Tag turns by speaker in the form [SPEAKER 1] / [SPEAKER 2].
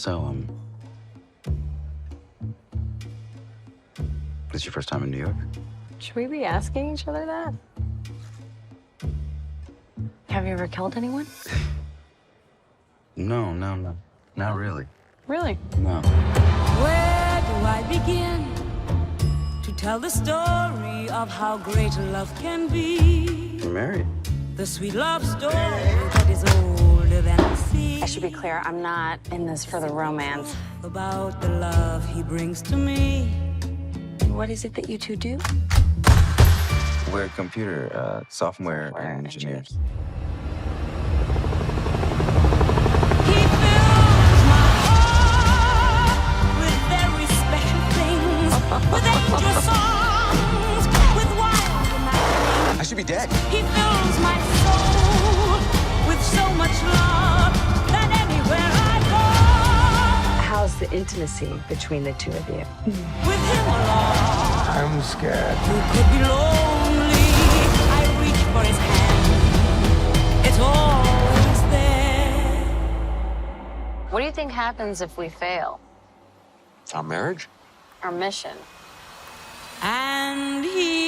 [SPEAKER 1] So, um, this your first time in New York?
[SPEAKER 2] Should we be asking each other that? Have you ever killed anyone?
[SPEAKER 1] No, no, no, not really.
[SPEAKER 2] Really?
[SPEAKER 1] No.
[SPEAKER 3] Where do I begin to tell the story of how great love can be?
[SPEAKER 1] You're married.
[SPEAKER 3] The sweet love story that is older
[SPEAKER 2] should be clear, I'm not in this for the romance.
[SPEAKER 3] About the love he brings to me.
[SPEAKER 2] What is it that you two do?
[SPEAKER 1] We're computer uh, software
[SPEAKER 2] Software
[SPEAKER 1] engineers.
[SPEAKER 3] He fills my heart with very special things, with angel songs, with wild.
[SPEAKER 1] I should be dead.
[SPEAKER 3] He fills my soul
[SPEAKER 2] the intimacy between the two of you?
[SPEAKER 3] with him along,
[SPEAKER 4] I'm scared.
[SPEAKER 3] who could be lonely? I reach for his hand. It's always there.
[SPEAKER 2] What do you think happens if we fail
[SPEAKER 4] Our marriage?
[SPEAKER 2] our mission?
[SPEAKER 3] And he'll be